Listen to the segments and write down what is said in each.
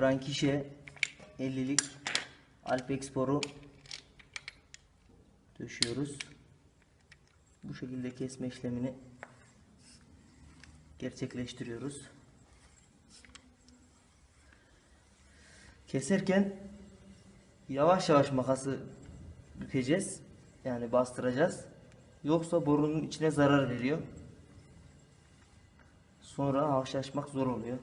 Frankişe 50'lik Alpexpor'u döşüyoruz. Bu şekilde kesme işlemini gerçekleştiriyoruz. Keserken yavaş yavaş makası bükeceğiz. Yani bastıracağız. Yoksa borunun içine zarar veriyor. Sonra haşlaşmak zor oluyor.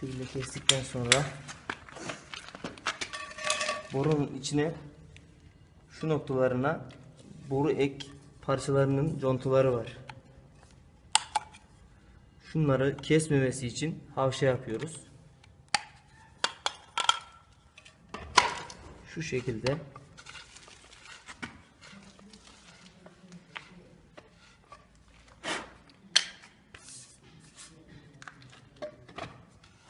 Şekilde kestikten sonra borunun içine şu noktalarına boru ek parçalarının contuları var. Şunları kesmemesi için havşa yapıyoruz. Şu şekilde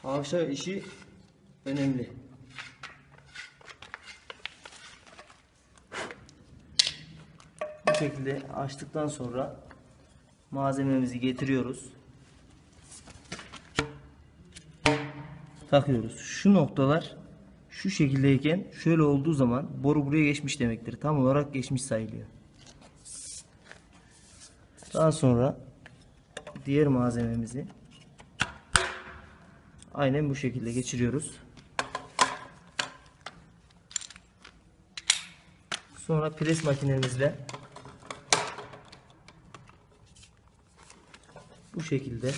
Havşa işi önemli. Bu şekilde açtıktan sonra malzememizi getiriyoruz. Takıyoruz. Şu noktalar şu şekildeyken şöyle olduğu zaman boru buraya geçmiş demektir. Tam olarak geçmiş sayılıyor. Daha sonra diğer malzememizi aynen bu şekilde geçiriyoruz. Sonra pres makinemizle bu şekilde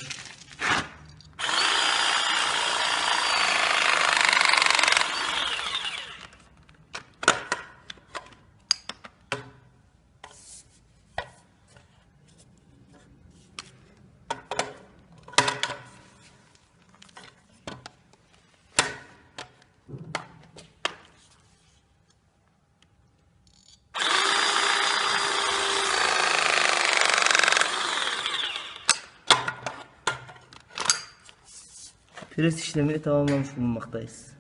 pres işlemini tamamlamış bulunmaktayız.